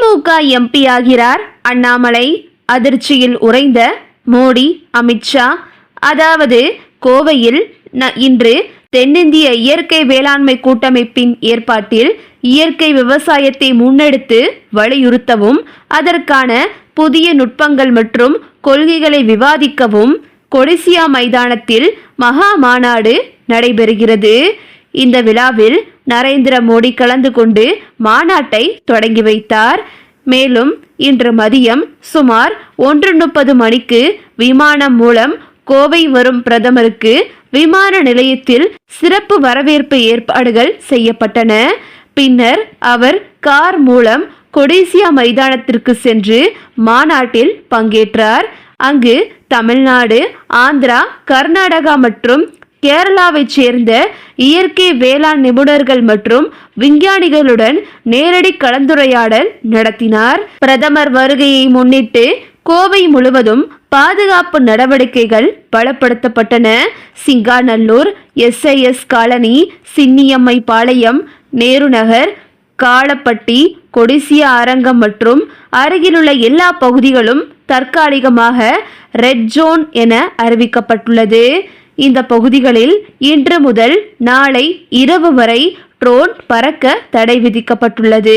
திமுக MP ஆகிறார் அண்ணாமலை. அதிர்ச்சியில் உறைந்த மோடி அமித்ஷா அதாவது கோவையில் இன்று தென்னிந்திய இயற்கை வேளாண்மை கூட்டமைப்பின் ஏற்பாட்டில் இயற்கை விவசாயத்தை முன்னெடுத்து வலியுறுத்தவும் அதற்கான புதிய நுட்பங்கள் மற்றும் கொள்கைகளை விவாதிக்கவும் கொடிசியா மைதானத்தில் மகா மாநாடு நடைபெறுகிறது. இந்த விழாவில் நரேந்திர மோடி கலந்து கொண்டு மாநாட்டை தொடங்கி வைத்தார். மேலும் இன்று மதியம் சுமார் ஒன்று முப்பது மணிக்கு விமானம் மூலம் கோவை வரும் பிரதமருக்கு விமான நிலையத்தில் சிறப்பு வரவேற்பு ஏற்பாடுகள் செய்யப்பட்டன. பின்னர் அவர் கார் மூலம் கொடேசியா மைதானத்திற்கு சென்று மாநாட்டில் பங்கேற்றார். அங்கு தமிழ்நாடு ஆந்திரா கர்நாடகா மற்றும் கேரளாவைச் சேர்ந்த இயற்கை வேளாண் நிபுணர்கள் மற்றும் விஞ்ஞானிகளுடன் நேரடி கலந்துரையாடல் நடத்தினார். பிரதமர் வருகையை முன்னிட்டு கோவை முழுவதும் பாதுகாப்பு நடவடிக்கைகள் பலப்படுத்தப்பட்டன. Singanallur SIS colony Chinniyampalayam Nehru Nagar Kalapatti Codissia அரங்கம் மற்றும் அருகிலுள்ள எல்லா பகுதிகளும் தற்காலிகமாக ரெட் ஜோன் என அறிவிக்கப்பட்டுள்ளது. இந்த பகுதிகளில் இன்று முதல் நாளை இரவு வரை ட்ரோன் பறக்க தடை விதிக்கப்பட்டுள்ளது.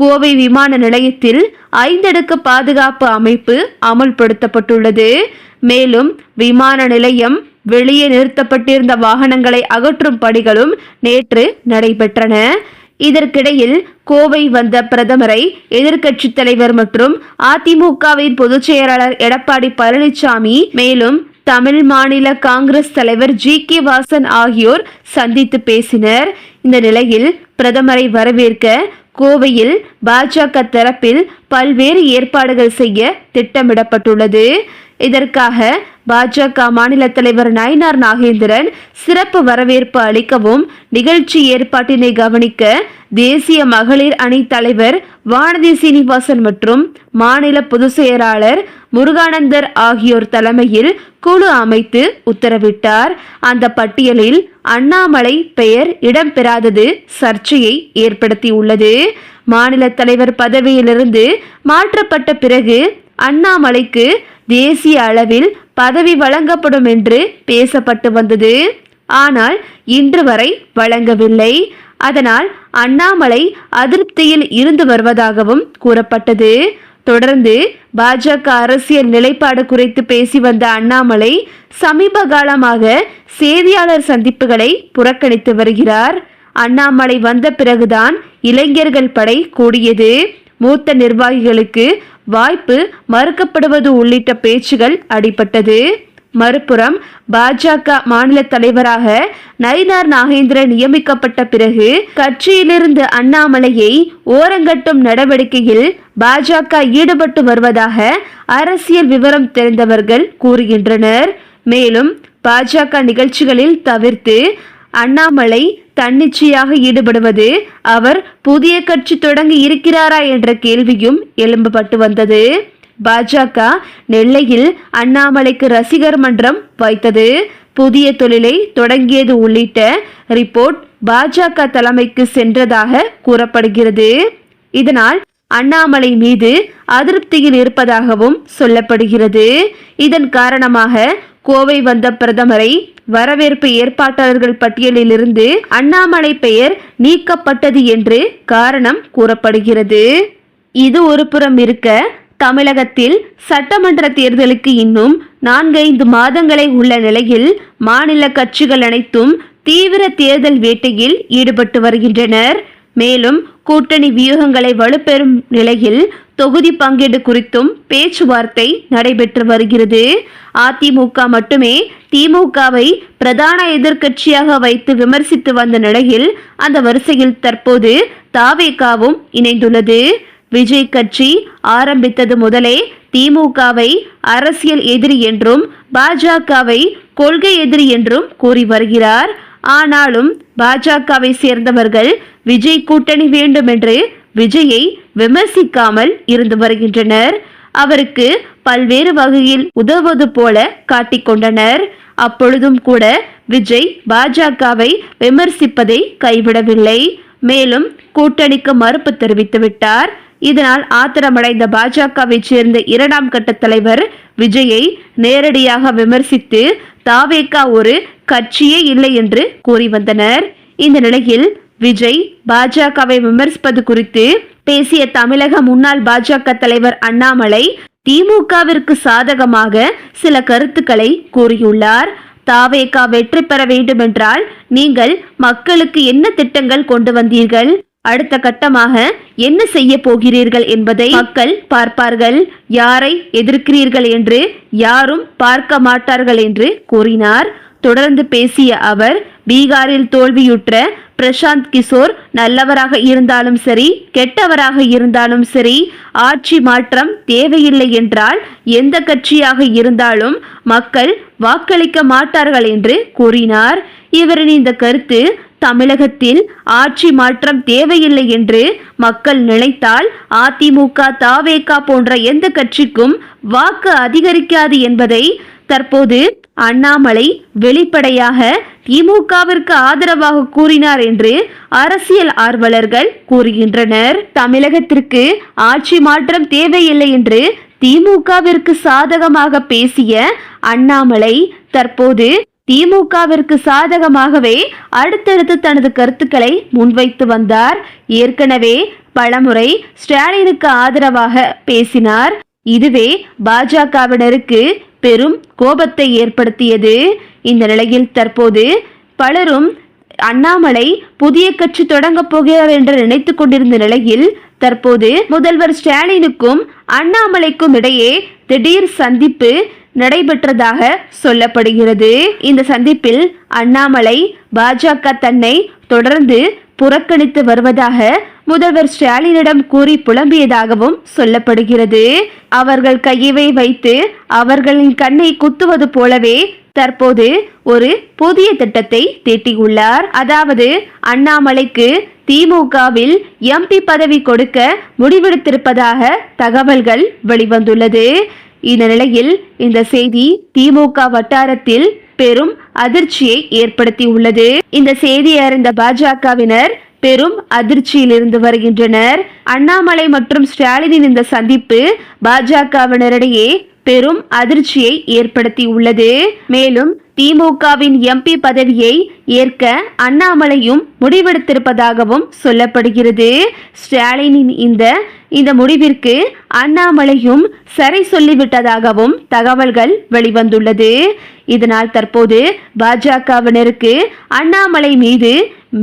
கோவை விமான நிலையத்தில் ஐந்தடுக்கு பாதுகாப்பு அமைப்பு அமல்படுத்தப்பட்டுள்ளது. மேலும் விமான நிலையம் வெளியே நிறுத்தப்பட்டிருந்த வாகனங்களை அகற்றும் பணிகளும் நேற்று நடைபெற்றன. இதற்கிடையில் கோவை வந்த பிரதமரை எதிர்க்கட்சித் தலைவர் மற்றும் அதிமுகவின் பொதுச் செயலாளர் எடப்பாடி பழனிசாமி மேலும் தமிழ் மாநில காங்கிரஸ் தலைவர் ஜி கே வாசன் ஆகியோர் சந்தித்து பேசினர். இந்த நிலையில் பிரதமரை வரவேற்க கோவையில் பாஜக தரப்பில் பல்வேறு ஏற்பாடுகள் செய்ய திட்டமிடப்பட்டுள்ளது. இதற்காக பாஜக மாநில தலைவர் நயினார் நாகேந்திரன் சிறப்பு வரவேற்பு அளிக்கவும் நிகழ்ச்சி ஏற்பாட்டினை கவனிக்க தேசிய மகளிர் அணி தலைவர் வானதி சீனிவாசன் மற்றும் மாநில பொதுச் செயலாளர் முருகானந்தர் ஆகியோர் தலைமையில் குழு அமைத்து உத்தரவிட்டார். அந்த பட்டியலில் அண்ணாமலை பெயர் இடம்பெறாதது சர்ச்சையை ஏற்படுத்தியுள்ளது. மாநில தலைவர் பதவியிலிருந்து மாற்றப்பட்ட பிறகு அண்ணாமலைக்கு தேசிய அளவில் பதவி வழங்கப்படும் என்று பேசப்பட்டு வந்தது. ஆனால் இன்று வரை வழங்கவில்லை. அதனால் அண்ணாமலை அதிருப்தியில் இருந்து வருவதாகவும் கூறப்பட்டது. தொடர்ந்து பாஜக அரசியல் நிலைப்பாடு குறித்து பேசி வந்த அண்ணாமலை சமீப காலமாக செய்தியாளர் சந்திப்புகளை புறக்கணித்து வருகிறார். அண்ணாமலை வந்த பிறகுதான் இளைஞர்கள் படை கூடியது. மூத்த நிர்வாகிகளுக்கு வாய்ப்பு மறுக்கப்படுவது உள்ளிட்ட பேச்சுகள் அடிபட்டது. மறுபுறம் பாஜக மாநில தலைவராக நயினார் நாகேந்திரன் நியமிக்கப்பட்ட பிறகு கட்சியிலிருந்து அண்ணாமலையை ஓரங்கட்டும் நடவடிக்கையில் பாஜக ஈடுபட்டு வருவதாக அரசியல் விவரம் தெரிந்தவர்கள் கூறுகின்றனர். மேலும் பாஜக நிகழ்ச்சிகளில் தவிர்த்து அண்ணாமலை தன்னிச்சையாக ஈடுபடுவது அவர் புதிய கட்சி தொடங்கி இருக்கிறாரா என்ற கேள்வியும் எழும்பப்பட்டு வந்தது. பாஜக நெல்லையில் அண்ணாமலைக்கு ரசிகர் மன்றம் வைத்தது. புதிய தொழிலை தொடங்கியது உள்ளிட்ட ரிப்போர்ட் பாஜக தலைமைக்கு சென்றதாக கூறப்படுகிறது. இதனால் அண்ணாமலை மீது அதிருப்தியில் இருப்பதாகவும் சொல்லப்படுகிறது. இதன் காரணமாக கோவை வந்த பிரதமரை வரவேற்பு ஏற்பாட்டாளர்கள் பட்டியலிலிருந்து அண்ணாமலை பெயர் நீக்கப்பட்டது என்று காரணம் கூறப்படுகிறது. இது ஒரு புறம் இருக்க தமிழகத்தில் சட்டமன்ற தேர்தலுக்கு இன்னும் நான்கைந்து மாதங்களே உள்ள நிலையில் மாநில கட்சிகள் அனைத்தும் தீவிர தேர்தல் வேட்டையில் ஈடுபட்டு வருகின்றனர். மேலும் கூட்டணி வியூகங்களை வலுப்பெறும் நிலையில் தொகுதி பங்கீடு குறித்தும் பேச்சுவார்த்தை நடைபெற்று வருகிறது. அதிமுக மட்டுமே திமுகவை பிரதான எதிர்க்கட்சியாக வைத்து விமர்சித்து வந்த நிலையில் அந்த வரிசையில் தற்போது தாவேகாவும் இணைந்துள்ளது. விஜய் கட்சி ஆரம்பித்தது முதலே திமுகவை அரசியல் எதிரி என்றும் பாஜகவை கொள்கை எதிரி என்றும் கூறி வருகிறார். ஆனாலும் பாஜகவை சேர்ந்தவர்கள் விஜய் கூட்டணி வேண்டும் என்று விஜயை விமர்சிக்காமல் இருந்து வருகின்றனர். அவருக்கு பல்வேறு வகையில் உதவுவது போல காட்டிக்கொண்டனர் அப்பொழுதும் கூட விஜய் பாஜகவை விமர்சிப்பதை கைவிடவில்லை. மேலும் கூட்டணிக்கு மறுப்பு தெரிவித்து விட்டார். இதனால் ஆத்திரமடைந்த பாஜகவை சேர்ந்த இரண்டாம் கட்ட தலைவர் விஜயை நேரடியாக விமர்சித்து தாவேகா ஒரு கட்சியே இல்லை என்று கூறி வந்தனர். இந்த நிலையில் விஜய் பாஜகவை விமர்சிப்பது குறித்து பேசிய தமிழக முன்னாள் பாஜக தலைவர் அண்ணாமலை திமுகவிற்கு சாதகமாக சில கருத்துக்களை கூறியுள்ளார். தாவேகா வெற்றி பெற வேண்டுமென்றால் நீங்கள் மக்களுக்கு என்ன திட்டங்கள் கொண்டு வந்தீர்கள்? அடுத்த கட்டமாக என்ன செய்ய போகிறீர்கள் என்பதை மக்கள் பார்ப்பார்கள். யாரை எதிர்க்கிறீர்கள் என்று யாரும் பார்க்க மாட்டார்கள் என்று கூறினார். தொடர்ந்து பேசிய அவர் பீகாரில் தோல்வியுற்ற பிரசாந்த் கிஷோர் நல்லவராக இருந்தாலும் சரி கெட்டவராக இருந்தாலும் சரி ஆட்சி மாற்றம் தேவையில்லை என்றால் எந்த கட்சியாக இருந்தாலும் மக்கள் வாக்களிக்க மாட்டார்கள் என்று கூறினார். இவரின் இந்த கருத்து தமிழகத்தில் ஆட்சி மாற்றம் தேவையில்லை என்று மக்கள் நினைத்தால் அதிமுக தாவேகா போன்ற எந்த கட்சிக்கும் வாக்கு அதிகரிக்காது என்பதை தற்போது அண்ணாமலை வெளிப்படையாக திமுகவிற்கு ஆதரவாக கூறினார் என்று அரசியல் ஆர்வலர்கள் கூறுகின்றனர். தமிழகத்திற்கு ஆட்சி மாற்றம் தேவையில்லை என்று திமுகவிற்கு சாதகமாக பேசிய அண்ணாமலை தற்போது திமுகவிற்கு சாதகமாகவே அடுத்தடுத்து தனது கருத்துக்களை முன்வைத்து வந்தார். ஏற்கனவே பலமுறை ஸ்டாலினுக்கு ஆதரவாக பேசினார். இதுவே பாஜகவினருக்கு பெரும் கோபத்தை ஏற்படுத்தியது. இந்த நிலையில் தற்போது பலரும் அண்ணாமலை புதிய கட்சி தொடங்கப் போகிறார் என்று நினைத்துக் கொண்டிருந்த நிலையில் தற்போது முதல்வர் ஸ்டாலினுக்கும் அண்ணாமலைக்கும் இடையே திடீர் சந்திப்பு நடைபெற்றதாக சொல்லப்படுகிறது. இந்த சந்திப்பில் அண்ணாமலை பாஜக தன்னை தொடர்ந்து புறக்கணித்து வருவதாக முதல்வர் ஸ்டாலினிடம் கூறி புலம்பியதாகவும் சொல்லப்படுகிறது. அவர்கள் கையவை வைத்து அவர்களின் கண்ணை குத்துவது போலவே தற்போது ஒரு புதிய திட்டத்தை தீட்டியுள்ளார். அதாவது அண்ணாமலைக்கு திமுகவில் எம்பி பதவி கொடுக்க முடிவெடுத்திருப்பதாக தகவல்கள் வெளிவந்துள்ளது. இந்த நிலையில் இந்த செய்தி திமுக வட்டாரத்தில் பெரும் அதிர்ச்சியை ஏற்படுத்தியுள்ளது. இந்த செய்தியை அறிந்த பாஜகவினர் பெரும் அதிர்ச்சியில் இருந்து வருகின்றனர். அண்ணாமலை மற்றும் ஸ்டாலினின் இந்த சந்திப்பு பாஜகவினரிடையே பெரும் அதிர்ச்சியை ஏற்படுத்தி உள்ளது மேலும் திமுகவின் எம்பி பதவியை ஏற்க அண்ணாமலையும் முடிவெடுத்திருப்பதாகவும் சொல்லப்படுகிறது. ஸ்டாலினின் இந்த இந்த முடிவிற்கு அண்ணாமலையும் சரி சொல்லிவிட்டதாகவும் தகவல்கள் வெளிவந்துள்ளது. இதனால் தற்போது பாஜகவினருக்கு அண்ணாமலை மீது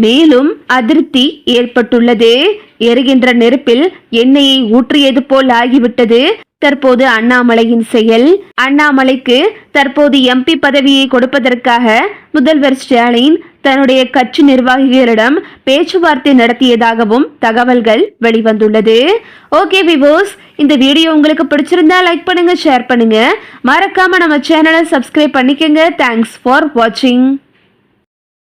மேலும் அதிருப்தி ஏற்பட்டுள்ளது. எரிகின்ற நெருப்பில் எண்ணெயை ஊற்றியது போல் ஆகிவிட்டது. தற்போது அண்ணாமலையின் செயல். அண்ணாமலைக்கு தற்போது எம்பி பதவியை கொடுப்பதற்காக முதல்வர் ஸ்டாலின் தன்னுடைய கட்சி நிர்வாகிகளிடம் பேச்சுவார்த்தை நடத்தியதாகவும் தகவல்கள் வெளிவந்துள்ளது. ஓகே விவோஸ் இந்த வீடியோ உங்களுக்கு பிடிச்சிருந்தா லைக் பண்ணுங்க ஷேர் பண்ணுங்க. மறக்காம நம்ம சேனலை சப்ஸ்கிரைப் பண்ணிக்கோங்க. தேங்க்ஸ் ஃபார் வாட்சிங்